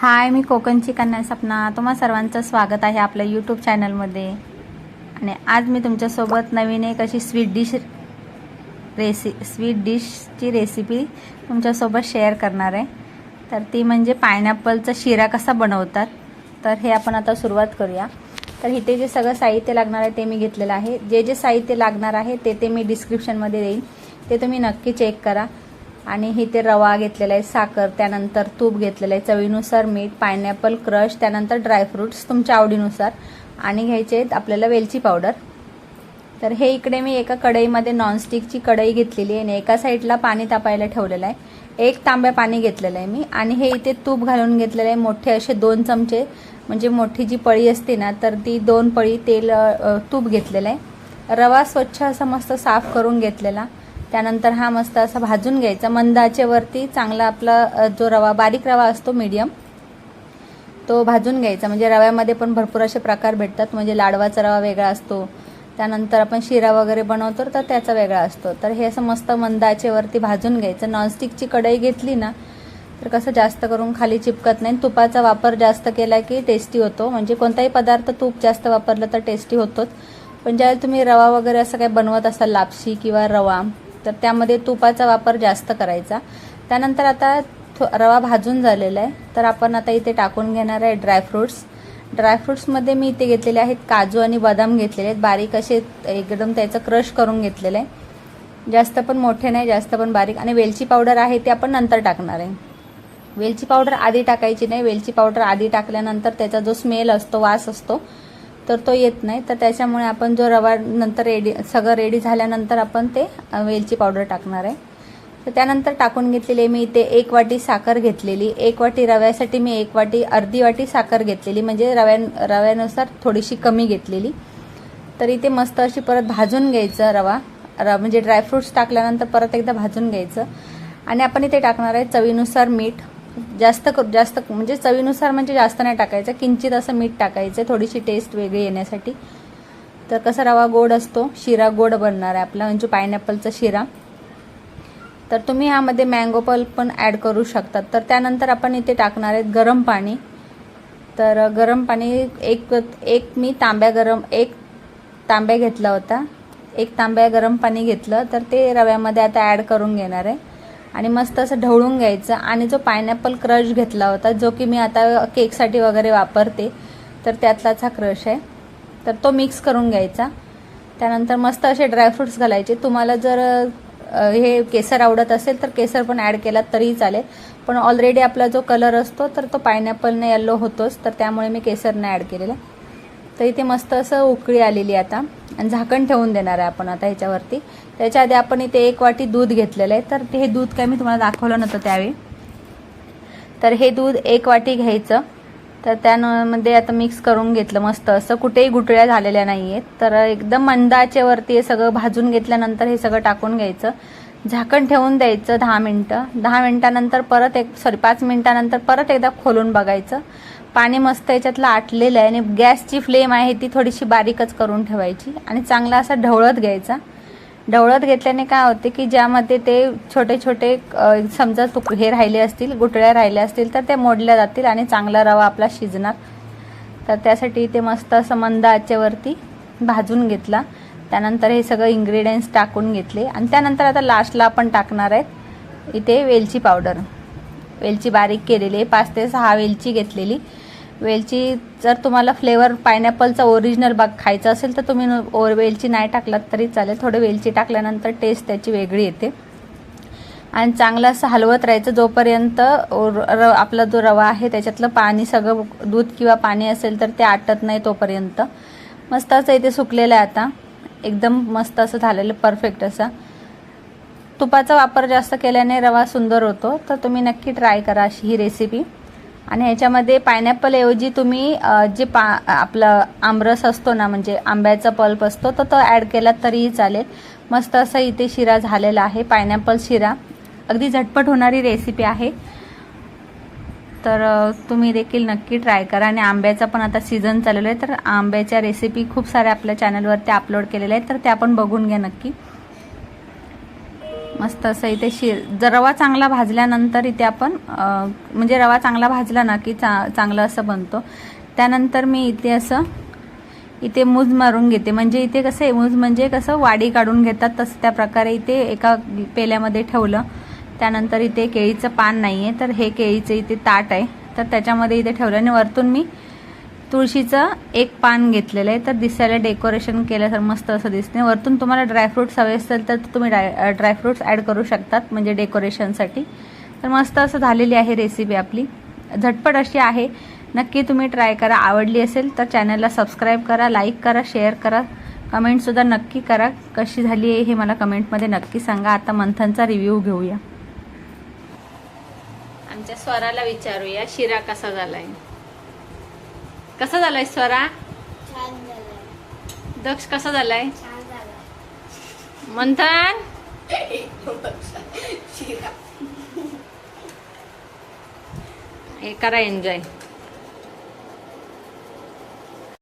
हाय मी कोकणची कन्या सपना. तुम्हा सर्वांचं स्वागत आहे आपल्या यूट्यूब चॅनलमध्ये आणि आज मी तुमच्यासोबत नवीन एक अशी स्वीट डिश रेसि स्वीट डिशची रेसिपी तुमच्यासोबत शेअर करणार आहे. तर ती म्हणजे पायनॅपलचा शिरा कसा बनवतात. तर हे आपण आता सुरुवात करूया. तर इथे जे सगळं साहित्य लागणार आहे ते मी घेतलेलं आहे. जे जे साहित्य लागणार आहे ते ते मी डिस्क्रिप्शनमध्ये देईन. ते तुम्ही नक्की चेक करा. आणि इथे रवा घेतलेला आहे साखर त्यानंतर तूप घेतलेलं आहे चवीनुसार मीठ पायनॅपल क्रश त्यानंतर ड्रायफ्रुट्स तुमच्या आवडीनुसार. आणि घ्यायचे आहेत आपल्याला वेलची पावडर तर हे इकडे मी एका कढईमध्ये नॉनस्टिकची कढई घेतलेली आहे आणि एका साईडला पाणी तापायला ठेवलेलं आहे. एक तांब्या पाणी घेतलेलं आहे मी. आणि हे इथे तूप घालून घेतलेलं आहे. मोठे असे दोन चमचे म्हणजे मोठी जी पळी असते ना तर ती दोन पळी तेल तूप घेतलेलं आहे. रवा स्वच्छ असा मस्त साफ करून घेतलेला. त्यानंतर हा मस्त असा भाजून घ्यायचा. मंदाचेवरती चांगला आपला जो रवा बारीक रवा असतो मीडियम तो भाजून घ्यायचा. म्हणजे रव्यामध्ये पण भरपूर असे प्रकार भेटतात. म्हणजे लाडवाचा रवा वेगळा असतो. त्यानंतर आपण शिरा वगैरे बनवतो तर त्याचा वेगळा असतो. तर हे असं मस्त मंदाचेवरती भाजून घ्यायचं. नॉनस्टिकची कढई घेतली ना तर कसं जास्त करून खाली चिपकत नाही. तुपाचा वापर जास्त केला की टेस्टी होतो. म्हणजे कोणताही पदार्थ तूप जास्त वापरलं तर टेस्टी होतोच. पण ज्यावेळेला तुम्ही रवा वगैरे असं काही बनवत असाल लापशी किंवा रवा तर त्यामध्ये तुपाचा वापर जास्त करायचा. त्यानंतर आता रवा भाजून झालेला आहे. तर आपण आता इथे टाकून घेणार आहे ड्रायफ्रुट्स ड्रायफ्रुट्समध्ये मी इथे घेतलेले आहेत काजू आणि बदाम घेतलेले आहेत. बारीक असे एकदम त्याचं क्रश करून घेतलेलं आहे. जास्त पण मोठे नाही जास्त पण बारीक. आणि वेलची पावडर आहे ते आपण नंतर टाकणार आहे. वेलची पावडर आधी टाकायची नाही. वेलची पावडर आधी टाकल्यानंतर त्याचा जो स्मेल असतो वास असतो तर तो येत नाही. तर त्याच्यामुळे आपण जो रवा नंतर रेडी सगळं रेडी झाल्यानंतर आपण ते वेलची पावडर टाकणार आहे. तर त्यानंतर टाकून घेतलेली मी इथे एक वाटी साखर घेतलेली. एक वाटी रव्यासाठी मी एक वाटी अर्धी वाटी साखर घेतलेली. म्हणजे रव्या रव्यानुसार थोडीशी कमी घेतलेली. तर इथे मस्त अशी परत भाजून घ्यायचं रवा. र म्हणजे ड्रायफ्रुट्स टाकल्यानंतर परत एकदा भाजून घ्यायचं. आणि आपण इथे टाकणार आहे चवीनुसार मीठ. जास्त करू जास्त म्हणजे चवीनुसार म्हणजे जास्त नाही टाकायचं. किंचित असं मीठ टाकायचं थोडीशी टेस्ट वेगळी येण्यासाठी. तर कसा रवा गोड असतो शिरा गोड बनणार आहे आपला म्हणजे पायनॅपलचा शिरा. तर तुम्ही ह्यामध्ये मँगो पल्प पण ॲड करू शकतात तर त्यानंतर आपण इथे टाकणार आहेत गरम पाणी. तर गरम पाणी एक एक मी तांब्या गरम एक तांब्या घेतला होता. एक तांब्या गरम पाणी घेतलं. तर ते रव्यामध्ये आता ॲड करून घेणार आहे. आणि मस्त असं ढवळून घ्यायचं. आणि जो पायनॅपल क्रश घेतला होता जो की मी आता केकसाठी वगैरे वापरते तर त्यातलाच हा क्रश आहे. तर तो मिक्स करून घ्यायचा. त्यानंतर मस्त असे ड्रायफ्रुट्स घालायचे. तुम्हाला जर हे केसर आवडत असेल तर केसर पण ॲड केला तरीही चालेल. पण ऑलरेडी आपला जो कलर असतो तर तो पायनॅपलने येल्लो होतोच. तर त्यामुळे मी केसरनं ॲड केलेला. तर इथे मस्त असं उकळी आलेली आता. आणि झाकण ठेवून देणार आहे आपण आता ह्याच्यावरती. त्याच्या आधी आपण इथे एक वाटी दूध घेतलेलं आहे. तर ते हे दूध काय मी तुम्हाला दाखवलं नव्हतं त्यावेळी. तर हे दूध एक वाटी घ्यायचं. तर त्यामध्ये आता मिक्स करून घेतलं मस्त असं. कुठेही गुटळ्या झालेल्या नाही आहेत तर एकदम मंदाच्यावरती हे सगळं भाजून घेतल्यानंतर हे सगळं टाकून घ्यायचं. झाकण ठेवून द्यायचं दहा मिनटं. दहा मिनटानंतर परत एक सॉरी पाच मिनटानंतर परत एकदा खोलून बघायचं. पाणी मस्त याच्यातलं आटलेलं आहे आणि गॅसची फ्लेम आहे ती थोडीशी बारीकच करून ठेवायची आणि चांगला असा ढवळत घ्यायचा. ढवळत घेतल्याने काय होते की ज्यामध्ये ते छोटे छोटे समजा तुक हे राहिले असतील गुटळ्या राहिल्या असतील तर ते मोडल्या जातील आणि चांगला रवा आपला शिजणार. तर त्यासाठी ते मस्त असं मंद आचेवरती भाजून घेतला. त्यानंतर हे सगळं इन्ग्रेडियंट्स टाकून घेतले. आणि त्यानंतर आता लास्टला आपण टाकणार आहेत इथे वेलची पावडर वेलची बारीक केलेली आहे. पाच ते सहा वेलची घेतलेली. वेलची जर तुम्हाला फ्लेवर पायनॅपलचा ओरिजिनल बाग खायचा असेल तर तुम्ही ओर वेलची नाही टाकलात तरी चालेल. थोडं वेलची टाकल्यानंतर टेस्ट त्याची वेगळी येते. आणि चांगलं असं हलवत राहायचं. जोपर्यंत ओर- र आपला जो रवा आहे त्याच्यातलं पाणी सगळं दूध किंवा पाणी असेल तर ते आटत नाही तोपर्यंत. मस्त असं इथे सुकलेलं आहे आता. एकदम मस्त असं झालेलं परफेक्ट असं. तुपाचा वापर जास्त केल्याने रवा सुंदर होतो तर तुम्ही नक्की ट्राय करा अशी ही रेसिपी आणि ह्याच्यामध्ये पायनॅपलऐवजी तुम्ही जे पा आपलं आमरस असतो ना म्हणजे आंब्याचा पल्प असतो तर तो ॲड केला तरीही चालेल. मस्त असा इथे शिरा झालेला आहे पायनॅपल शिरा. अगदी झटपट होणारी रेसिपी आहे. तर तुम्ही देखील नक्की ट्राय करा. आणि आंब्याचा पण आता सीझन चालू आहे तर आंब्याच्या रेसिपी खूप साऱ्या आपल्या चॅनलवरती अपलोड केलेल्या आहेत तर त्या पण बघून घ्या नक्की. मस्त असं इथे शिर जर रवा चांगला भाजल्यानंतर इथे आपण म्हणजे रवा चांगला भाजला ना की चा चांगलं असं बनतो. त्यानंतर मी इथे असं इथे मूज मारून घेते. म्हणजे इथे कसं आहे मूज म्हणजे कसं वाडी काढून घेतात तसं त्या प्रकारे इथे एका पेल्यामध्ये ठेवलं. त्यानंतर इथे केळीचं पान नाही आहे तर हे केळीचं इथे ताट आहे. तर त्याच्यामध्ये इथे ठेवलं आणि वरतून मी तुळशीचं एक पान घेतलेलं आहे. तर दिसायला डेकोरेशन केलं तर मस्त असं दिसते. वरतून तुम्हाला ड्रायफ्रुट्स हवे असेल तर तुम्ही ड्राय ड्रायफ्रुट्स ॲड करू शकतात म्हणजे डेकोरेशनसाठी. तर मस्त असं झालेली आहे रेसिपी आपली. झटपट अशी आहे. नक्की तुम्ही ट्राय करा. आवडली असेल तर चॅनलला सबस्क्राईब करा लाईक करा शेअर करा. कमेंटसुद्धा नक्की करा. कशी झाली आहे हे मला कमेंटमध्ये नक्की सांगा. आता मंथनचा रिव्ह्यू घेऊया. आमच्या स्वराला विचारूया शिरा कसा झालाय? कसा झालाय स्वरा? दक्ष कसा झालाय? मंथन? हे करा एन्जॉय